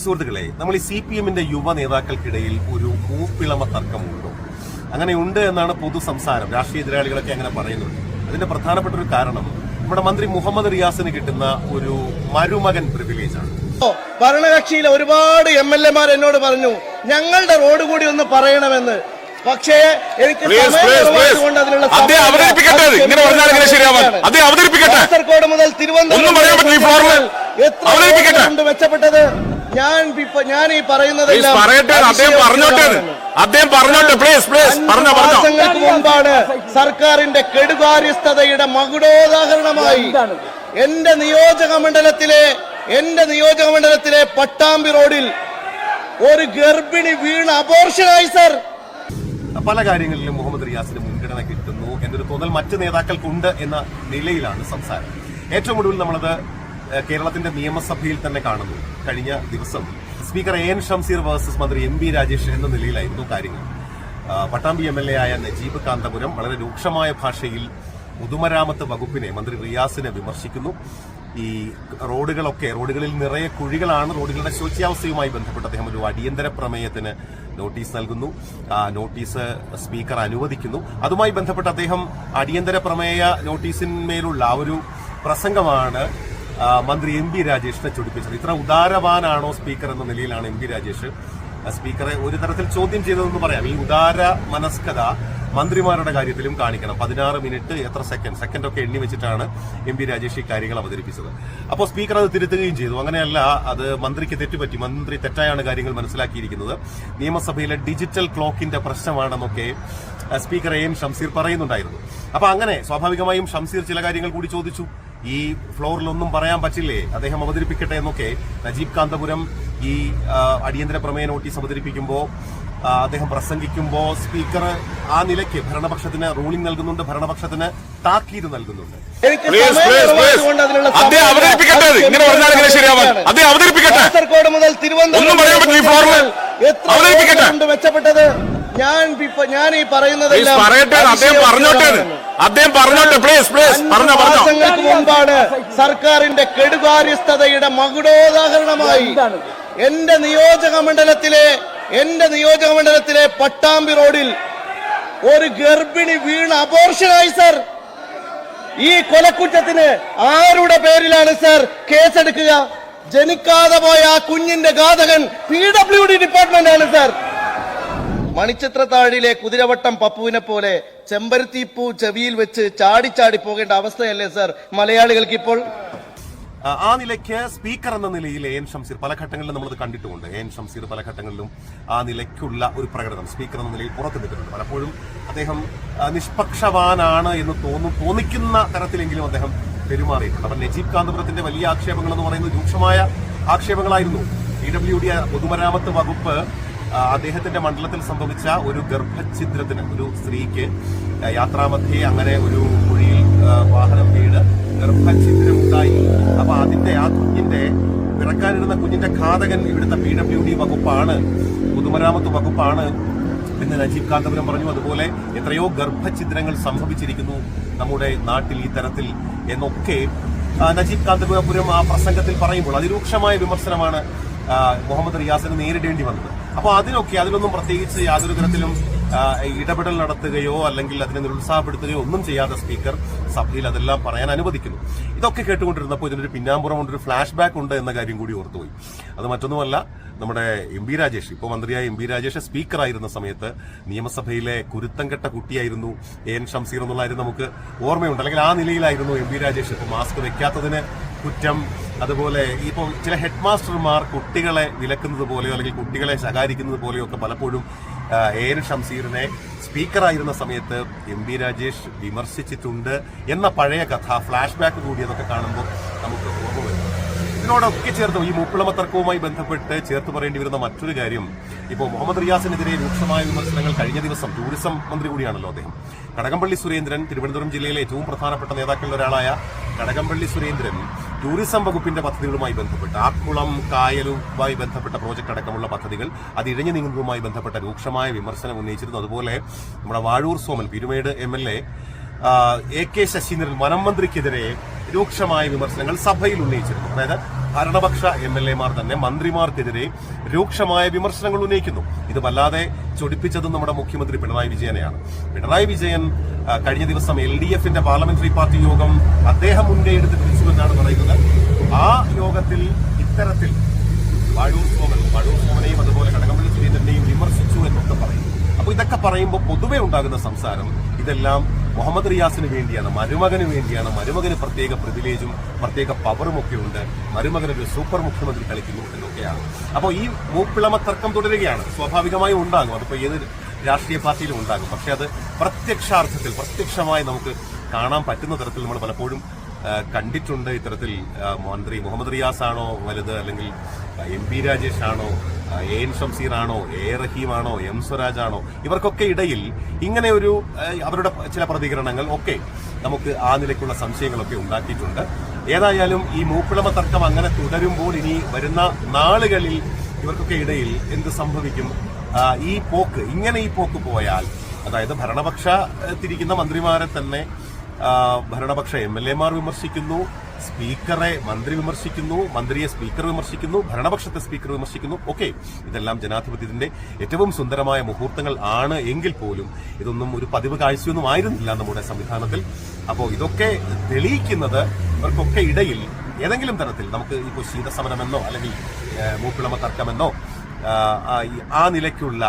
സുഹൃത്തുക്കളെ നമ്മൾ ഈ സി പി എമ്മിന്റെ യുവ നേതാക്കൾക്കിടയിൽ ഒരു മൂപ്പിളമ തർക്കമുണ്ട്? അങ്ങനെ ഉണ്ട് എന്നാണ് പൊതു സംസാരം രാഷ്ട്രീയ എതിരാളികളൊക്കെ അങ്ങനെ പറയുന്നുണ്ട്. അതിന്റെ പ്രധാനപ്പെട്ട ഒരു കാരണം നമ്മുടെ മന്ത്രി മുഹമ്മദ് റിയാസിന് കിട്ടുന്ന ഒരു മരുമകൻ പ്രിവിലേജ് ആണ്. ഭരണകക്ഷിയിലെ ഒരുപാട് എം എൽ എമാർ എന്നോട് പറഞ്ഞു ഞങ്ങളുടെ റോഡ് കൂടി ഒന്ന് പറയണമെന്ന്. പക്ഷേ എനിക്ക് കാസർഗോഡ് മുതൽ ഒന്നും എത്ര മെച്ചപ്പെട്ടത്? ഞാൻ ഞാൻ ഈ പറയുന്നത് പറയട്ടെ അദ്ദേഹം പറഞ്ഞോട്ടെ. അദ്ദേഹം പറഞ്ഞോട്ടെ പ്ലീസ് പ്ലീസ് പറഞ്ഞോ പറഞ്ഞോ. മാസങ്ങൾക്ക് മുമ്പാണ് സർക്കാരിന്റെ കെടുകാര്യസ്ഥതയുടെ മകുടോദാഹരണമായി എന്റെ നിയോജക മണ്ഡലത്തിലെ എന്റെ നിയോജക മണ്ഡലത്തിലെ പട്ടാമ്പി റോഡിൽ ഒരു ഗർഭിണി വീണ് അബോർഷനായി സർ പല കാര്യങ്ങളിലും മുഹമ്മദ് റിയാസിന് മുൻഗണന കിട്ടുന്നു എന്നൊരു തോന്നൽ മറ്റ് നേതാക്കൾക്കുണ്ട് എന്ന നിലയിലാണ് സംസാരം. ഏറ്റവും ഒടുവിൽ നമ്മളത് കേരളത്തിന്റെ നിയമസഭയിൽ തന്നെ കാണുന്നു. കഴിഞ്ഞ ദിവസം speaker A N Shamseer versus മന്ത്രി എം ബി രാജേഷ് എന്ന നിലയിലായിരുന്നു കാര്യങ്ങൾ. പട്ടാമ്പി എം എൽ എ ആയ നജീബ് കാന്തപുരം വളരെ രൂക്ഷമായ ഭാഷയിൽ പൊതുമരാമത്ത് വകുപ്പിനെ മന്ത്രി റിയാസിനെ വിമർശിക്കുന്നു. ഈ റോഡുകളൊക്കെ റോഡുകളിൽ നിറയെ കുഴികളാണ് റോഡുകളുടെ ശോച്യാവസ്ഥയുമായി ബന്ധപ്പെട്ട് അദ്ദേഹം ഒരു അടിയന്തര പ്രമേയത്തിന് നോട്ടീസ് നൽകുന്നു. ആ നോട്ടീസ് സ്പീക്കർ അനുവദിക്കുന്നു. അതുമായി ബന്ധപ്പെട്ട് അദ്ദേഹം അടിയന്തര പ്രമേയ നോട്ടീസിന്മേലുള്ള ഒരു പ്രസംഗമാണ് മന്ത്രി എം പി രാജേഷിനെ ചൊടിപ്പിച്ചത് ഇത്ര ഉദാരവാനാണോ സ്പീക്കർ എന്ന നിലയിലാണ് എം പി രാജേഷ് സ്പീക്കറെ ഒരു തരത്തിൽ ചോദ്യം ചെയ്തതെന്ന് പറയാം. ഈ ഉദാര മനസ്കത മന്ത്രിമാരുടെ കാര്യത്തിലും കാണിക്കണം. പതിനാറ് മിനിറ്റ് എത്ര സെക്കൻഡ് സെക്കൻഡ് ഒക്കെ എണ്ണി വെച്ചിട്ടാണ് എം പി രാജേഷ് ഈ കാര്യങ്ങൾ അവതരിപ്പിച്ചത്. അപ്പോൾ സ്പീക്കർ അത് തിരുത്തുകയും ചെയ്തു. അങ്ങനെയല്ല അത് മന്ത്രിക്ക് തെറ്റുപറ്റി മന്ത്രി തെറ്റായാണ് കാര്യങ്ങൾ മനസ്സിലാക്കിയിരിക്കുന്നത്. നിയമസഭയിലെ ഡിജിറ്റൽ ക്ലോക്കിന്റെ പ്രശ്നമാണെന്നൊക്കെ സ്പീക്കർ എ ഷംസീർ പറയുന്നുണ്ടായിരുന്നു. അപ്പൊ അങ്ങനെ സ്വാഭാവികമായും ഷംസീർ ചില കാര്യങ്ങൾ കൂടി ചോദിച്ചു. ഈ ഫ്ലോറിലൊന്നും പറയാൻ പറ്റില്ലേ? അദ്ദേഹം അവതരിപ്പിക്കട്ടെ എന്നൊക്കെ നജീബ് കാന്തപുരം ഈ അടിയന്തര പ്രമേയ നോട്ടീസ് അവതരിപ്പിക്കുമ്പോൾ അദ്ദേഹം പ്രസംഗിക്കുമ്പോൾ സ്പീക്കർ ആ നിലയ്ക്ക് ഭരണപക്ഷത്തിന് റൂളിംഗ് നൽകുന്നുണ്ട് ഭരണപക്ഷത്തിന് താക്കീത് നൽകുന്നുണ്ട്. കാസർഗോഡ് മുതൽ ഒന്നും പറയാൻ പറ്റില്ല ഈ ഫ്ലോറിൽ. എത്ര അവതരിപ്പിക്കട്ടെ. മെച്ചപ്പെട്ടത് ഞാൻ ഞാൻ ഈ പറയുന്നത് പറയുന്നതെല്ലാം പറയട്ടെ അദ്ദേഹം പറഞ്ഞോട്ടെ. അദ്ദേഹം പറഞ്ഞോട്ടെ പ്ലീസ് പ്ലീസ് പറഞ്ഞ പറഞ്ഞോ. മാസങ്ങൾക്ക് മുമ്പാണ് സർക്കാരിന്റെ കെടുകാര്യസ്ഥതയുടെ മകുടോദാഹരണമായി എന്റെ നിയോജക മണ്ഡലത്തിലെ എന്റെ നിയോജക മണ്ഡലത്തിലെ പട്ടാമ്പി റോഡിൽ ഒരു ഗർഭിണി വീണ് അബോർഷനായി സർ ഈ കൊലക്കുറ്റത്തിന് ആരുടെ പേരിലാണ് സർ കേസെടുക്കുക? ജനിക്കാതെ പോയ ആ കുഞ്ഞിന്റെ ഘാതകൻ പി ഡബ്ല്യു ഡി ഡിപ്പാർട്ട്മെന്റ് ആണ് സർ മണിച്ചിത്രത്താഴിലെ കുതിരവട്ടം പപ്പുവിനെ പോലെ ചെമ്പരുത്തിപ്പൂ ചെവിയിൽ വെച്ച് ചാടിച്ചാടി പോകേണ്ട അവസ്ഥയല്ലേ സർ മലയാളികൾക്ക് ഇപ്പോൾ? ആ, നിലയ്ക്ക് സ്പീക്കർ എന്ന നിലയിൽ എൻ ഷംസീർ പല ഘട്ടങ്ങളിലും നമ്മളത് കണ്ടിട്ടുമുണ്ട്. എൻ ഷംസീർ പല ഘട്ടങ്ങളിലും ആ നിലയ്ക്കുള്ള ഒരു പ്രകടനം സ്പീക്കർ എന്ന നിലയിൽ പുറത്തു നിൽക്കുന്നുണ്ട് പലപ്പോഴും അദ്ദേഹം നിഷ്പക്ഷവാനാണ് എന്ന് തോന്നും തോന്നിക്കുന്ന തരത്തിലെങ്കിലും അദ്ദേഹം പെരുമാറിയിട്ടുണ്ട്. അപ്പം നജീബ് കാന്തപുരത്തിന്റെ വലിയ ആക്ഷേപങ്ങൾ എന്ന് പറയുന്നത് രൂക്ഷമായ ആക്ഷേപങ്ങളായിരുന്നു. പി ഡബ്ല്യു ഡി പൊതുമരാമത്ത് വകുപ്പ് അദ്ദേഹത്തിന്റെ മണ്ഡലത്തിൽ സംഭവിച്ച ഒരു ഗർഭഛിദ്രത്തിന് ഒരു സ്ത്രീക്ക് യാത്രാമധ്യെ അങ്ങനെ ഒരു കുഴിയിൽ വാഹനം വീട് ഗർഭഛിദ്രമുണ്ടായി. അപ്പൊ അതിന്റെ ആ കുഞ്ഞിന്റെ പിറക്കാനിരുന്ന കുഞ്ഞിന്റെ ഘാതകൻ ഇവിടുത്തെ പി ഡബ്ല്യു ഡി വകുപ്പാണ് പൊതുമരാമത്ത് വകുപ്പാണ്. എന്ന് നജീബ് കാന്തപുരം പറഞ്ഞു അതുപോലെ എത്രയോ ഗർഭഛിദ്രങ്ങൾ സംഭവിച്ചിരിക്കുന്നു നമ്മുടെ നാട്ടിൽ ഈ തരത്തിൽ എന്നൊക്കെ നജീബ് കാന്തപുരം ആ പ്രസംഗത്തിൽ പറയുമ്പോൾ അതിരൂക്ഷമായ വിമർശനമാണ് മുഹമ്മദ് റിയാസിന് നേരിടേണ്ടി വന്നത്. അപ്പോൾ അതിനൊക്കെ അതിനൊന്നും പ്രത്യേകിച്ച് യാതൊരു തരത്തിലും ഇടപെടൽ നടത്തുകയോ അല്ലെങ്കിൽ അതിനെ നിരുത്സാഹപ്പെടുത്തുകയോ ഒന്നും ചെയ്യാതെ സ്പീക്കർ സഭയിൽ അതെല്ലാം പറയാൻ അനുവദിക്കുന്നു. ഇതൊക്കെ കേട്ടുകൊണ്ടിരുന്നപ്പോൾ ഇതിനൊരു പിന്നാമ്പുറം ഉണ്ട് ഒരു ഫ്ലാഷ് ബാക്ക് ഉണ്ട് എന്ന കാര്യം കൂടി ഓർത്തുപോയി. അത് മറ്റൊന്നുമല്ല നമ്മുടെ എം ബി രാജേഷ് ഇപ്പോൾ മന്ത്രിയായ എം ബി രാജേഷ് സ്പീക്കറായിരുന്ന സമയത്ത് നിയമസഭയിലെ കുരുത്തം കെട്ട കുട്ടിയായിരുന്നു എൻ ഷംസീർ എന്നുള്ള കാര്യം നമുക്ക് ഓർമ്മയുണ്ട്. അല്ലെങ്കിൽ ആ നിലയിലായിരുന്നു എം ബി രാജേഷ് ഇപ്പോൾ മാസ്ക് വെക്കാത്തതിന് കുറ്റം അതുപോലെ ഇപ്പോൾ ചില ഹെഡ് മാസ്റ്റർമാർ കുട്ടികളെ വിലക്കുന്നത് പോലെയോ അല്ലെങ്കിൽ കുട്ടികളെ ശകാരിക്കുന്നത് പോലെയോ ഒക്കെ പലപ്പോഴും എ എൻ ഷംസീറിനെ സ്പീക്കറായിരുന്ന സമയത്ത് എം ബി രാജേഷ് വിമർശിച്ചിട്ടുണ്ട് എന്ന പഴയ കഥ ഫ്ലാഷ് ബാക്ക് കൂടിയതൊക്കെ കാണുമ്പോൾ നമുക്ക് ഓർമ്മ വരും. ഇതിനോടൊക്കെ ചേർത്ത് ഈ മുപ്പിളമ തർക്കവുമായി ബന്ധപ്പെട്ട് ചേർത്ത് പറയേണ്ടി വരുന്ന മറ്റൊരു കാര്യം ഇപ്പോൾ മുഹമ്മദ് റിയാസിനെതിരെ രൂക്ഷമായ വിമർശനങ്ങൾ കഴിഞ്ഞ ദിവസം ടൂറിസം മന്ത്രി കൂടിയാണല്ലോ അദ്ദേഹം. കടകംപള്ളി സുരേന്ദ്രൻ തിരുവനന്തപുരം ജില്ലയിലെ ഏറ്റവും പ്രധാനപ്പെട്ട നേതാക്കളിൽ ഒരാളായ കടകംപള്ളി സുരേന്ദ്രൻ ടൂറിസം വകുപ്പിന്റെ പദ്ധതികളുമായി ബന്ധപ്പെട്ട് ആക്കുളം കായലുമായി ബന്ധപ്പെട്ട പ്രോജക്റ്റ് അടക്കമുള്ള പദ്ധതികൾ അത് ഇഴഞ്ഞു നീങ്ങുന്നതുമായി ബന്ധപ്പെട്ട രൂക്ഷമായ വിമർശനം ഉന്നയിച്ചിരുന്നു. അതുപോലെ നമ്മുടെ Vazhoor Soman Peerumedu M L A A K Saseendran വനം മന്ത്രിക്കെതിരെ രൂക്ഷമായ വിമർശനങ്ങൾ സഭയിൽ ഉന്നയിച്ചിരുന്നു. അതായത് ഭരണപക്ഷ എം എൽ എമാർ തന്നെ മന്ത്രിമാർക്കെതിരെ രൂക്ഷമായ വിമർശനങ്ങൾ ഉന്നയിക്കുന്നു. ഇത് വല്ലാതെ ചൊടിപ്പിച്ചത് നമ്മുടെ മുഖ്യമന്ത്രി പിണറായി വിജയനെയാണ്. പിണറായി വിജയൻ കഴിഞ്ഞ ദിവസം എൽ ഡി എഫിന്റെ പാർലമെന്ററി പാർട്ടി യോഗം അദ്ദേഹം മുൻകൈ എടുത്ത് പിടിച്ചുവെന്നാണ് പറയുന്നത്. ആ യോഗത്തിൽ ഇത്തരത്തിൽ വാഴൂർ സോമൻ വാഴൂർ സോമനെയും അതുപോലെ കടകംപള്ളി സുരേന്ദ്രനെയും വിമർശിച്ചു എന്നൊക്കെ പറയും അപ്പൊ ഇതൊക്കെ പറയുമ്പോൾ പൊതുവെ ഉണ്ടാകുന്ന സംസാരം ഇതെല്ലാം മുഹമ്മദ് റിയാസിന് വേണ്ടിയാണ് മരുമകന് വേണ്ടിയാണ് മരുമകന് പ്രത്യേക പ്രിവിലേജും പ്രത്യേക പവറും ഒക്കെ ഉണ്ട്. മരുമകൻ ഒരു സൂപ്പർ മുഖ്യമന്ത്രി കളിക്കുന്നു എന്നൊക്കെയാണ്. അപ്പോൾ ഈ മൂപ്പിളമ തർക്കം തുടരുകയാണ്. സ്വാഭാവികമായും ഉണ്ടാകും. അതിപ്പോൾ ഏത് രാഷ്ട്രീയ പാർട്ടിയിലും ഉണ്ടാകും. പക്ഷെ അത് പ്രത്യക്ഷാർത്ഥത്തിൽ പ്രത്യക്ഷമായി നമുക്ക് കാണാൻ പറ്റുന്ന തരത്തിൽ നമ്മൾ പലപ്പോഴും കണ്ടിട്ടുണ്ട് ഇത്തരത്തിൽ മന്ത്രി മുഹമ്മദ് റിയാസ് ആണോ വലുത് അല്ലെങ്കിൽ എം പി രാജേഷ് ആണോ എ എൻ ഷംസീർ ആണോ എ റഹീം ആണോ എം സ്വരാജ് ആണോ ഇവർക്കൊക്കെ ഇടയിൽ ഇങ്ങനെ ഒരു അവരുടെ ചില പ്രതികരണങ്ങൾ ഒക്കെ നമുക്ക് ആ നിലയ്ക്കുള്ള സംശയങ്ങളൊക്കെ ഉണ്ടാക്കിയിട്ടുണ്ട്. ഏതായാലും ഈ മൂപ്പിളമ തർക്കം അങ്ങനെ തുടരുമ്പോൾ ഇനി വരുന്ന നാളുകളിൽ ഇവർക്കൊക്കെ ഇടയിൽ എന്ത് സംഭവിക്കും? ഈ പോക്ക് ഇങ്ങനെ ഈ പോക്ക് പോയാൽ അതായത് ഭരണപക്ഷ തിരിക്കുന്ന മന്ത്രിമാരെ തന്നെ ഭരണപക്ഷ എം എൽ എമാർ വിമർശിക്കുന്നു സ്പീക്കറെ മന്ത്രി വിമർശിക്കുന്നു മന്ത്രിയെ സ്പീക്കർ വിമർശിക്കുന്നു ഭരണപക്ഷത്തെ സ്പീക്കർ വിമർശിക്കുന്നു. ഓക്കെ ഇതെല്ലാം ജനാധിപത്യത്തിന്റെ ഏറ്റവും സുന്ദരമായ മുഹൂർത്തങ്ങൾ ആണ് എങ്കിൽ പോലും ഇതൊന്നും ഒരു പതിവ് കാഴ്ചയൊന്നും ആയിരുന്നില്ല നമ്മുടെ സംവിധാനത്തിൽ. അപ്പോൾ ഇതൊക്കെ തെളിയിക്കുന്നത് ഇവർക്കൊക്കെ ഇടയിൽ ഏതെങ്കിലും തരത്തിൽ നമുക്ക് ഇപ്പോൾ ശീതസമരമെന്നോ അല്ലെങ്കിൽ മൂപ്പിളമ തർക്കമെന്നോ ആ നിലയ്ക്കുള്ള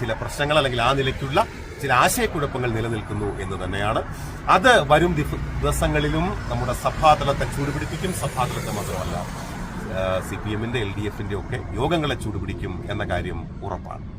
ചില പ്രശ്നങ്ങൾ അല്ലെങ്കിൽ ആ നിലയ്ക്കുള്ള ചില ആശയക്കുഴപ്പങ്ങൾ നിലനിൽക്കുന്നു എന്ന് തന്നെയാണ്. അത് വരും ദിവ- ദിവസങ്ങളിലും നമ്മുടെ സഭാതലത്തെ ചൂടുപിടിപ്പിക്കും. സഭാതലത്തെ മാത്രമല്ല സി പി എമ്മിന്റെ എൽ ഡി എഫിന്റെ ഒക്കെ യോഗങ്ങളെ ചൂടുപിടിക്കും എന്ന കാര്യം ഉറപ്പാണ്.